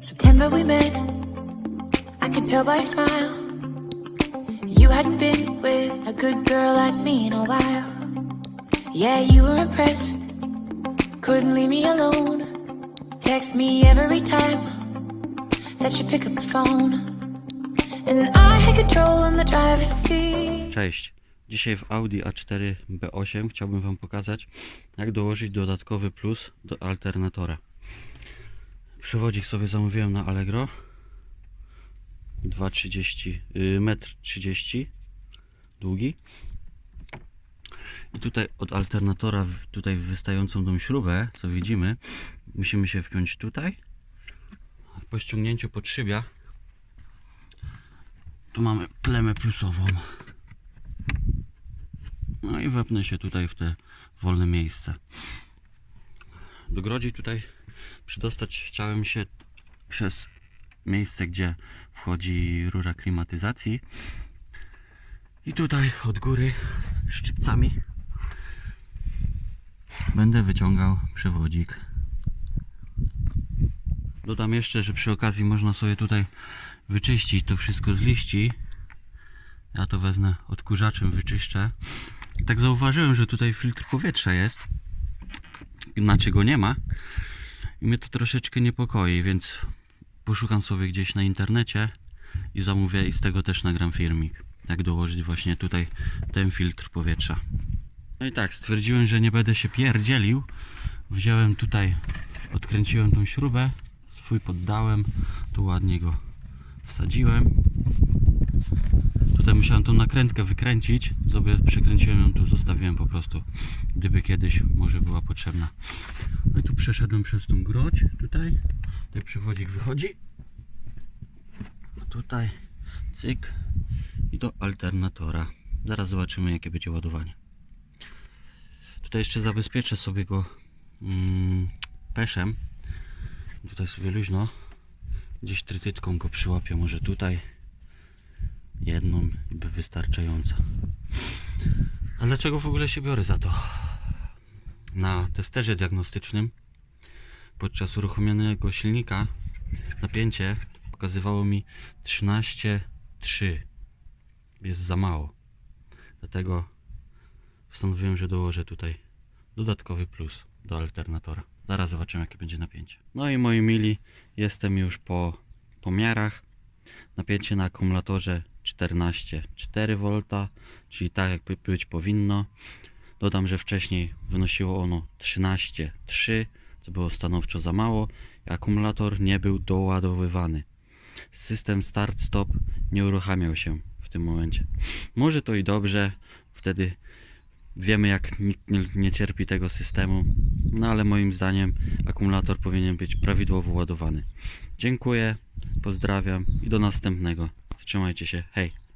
September we met. I could tell by your smile. You hadn't been with a good girl like me in a while. Yeah, you were impressed. Couldn't leave me alone. Text me every time that you pick up the phone. And I had control in the driver's seat. Cześć. Dzisiaj w Audi A4 B8 chciałbym Wam pokazać, jak dołożyć dodatkowy plus do alternatora. Przewodzik sobie zamówiłem na Allegro. 2,30 y, metr 30 długi. I tutaj od alternatora, tutaj wystającą tą śrubę, co widzimy, musimy się wpiąć tutaj. Po ściągnięciu podszybia tu mamy klemę plusową. No i wepnę się tutaj w te wolne miejsce. Do grodzi tutaj przydostać chciałem się przez miejsce, gdzie wchodzi rura klimatyzacji. I tutaj od góry szczypcami będę wyciągał przewodzik. Dodam jeszcze, że przy okazji można sobie tutaj wyczyścić to wszystko z liści. Ja to wezmę odkurzaczem, wyczyszczę. Tak zauważyłem, że tutaj filtr powietrza jest. Inaczej go nie ma. I mnie to troszeczkę niepokoi, więc poszukam sobie gdzieś na internecie i zamówię i z tego też nagram filmik. Jak dołożyć właśnie tutaj ten filtr powietrza. No i tak, stwierdziłem, że nie będę się pierdzielił. Wziąłem tutaj, odkręciłem tą śrubę, swój poddałem, tu ładnie go wsadziłem. Tutaj musiałem tą nakrętkę wykręcić, sobie przekręciłem ją tu, zostawiłem po prostu, gdyby kiedyś może była potrzebna. Przeszedłem przez tą grodź, tutaj, tutaj przewodzik wychodzi. Tutaj, cyk i do alternatora. Zaraz zobaczymy jakie będzie ładowanie. Tutaj jeszcze zabezpieczę sobie go mm, peszem. Tutaj sobie luźno. Gdzieś trytytką go przyłapię, może tutaj jedną by wystarczająca. A dlaczego w ogóle się biorę za to? Na testerze diagnostycznym podczas uruchomionego silnika napięcie pokazywało mi 13,3 jest za mało. Dlatego postanowiłem, że dołożę tutaj dodatkowy plus do alternatora. Zaraz zobaczymy jakie będzie napięcie. No i moi mili jestem już po pomiarach. Napięcie na akumulatorze 14,4 V, czyli tak jakby być powinno. Dodam, że wcześniej wynosiło ono 13,3, co było stanowczo za mało. Akumulator nie był doładowywany. System start-stop nie uruchamiał się w tym momencie. Może to i dobrze, wtedy wiemy jak nikt nie, nie cierpi tego systemu, no ale moim zdaniem akumulator powinien być prawidłowo ładowany. Dziękuję, pozdrawiam i do następnego. Trzymajcie się, hej!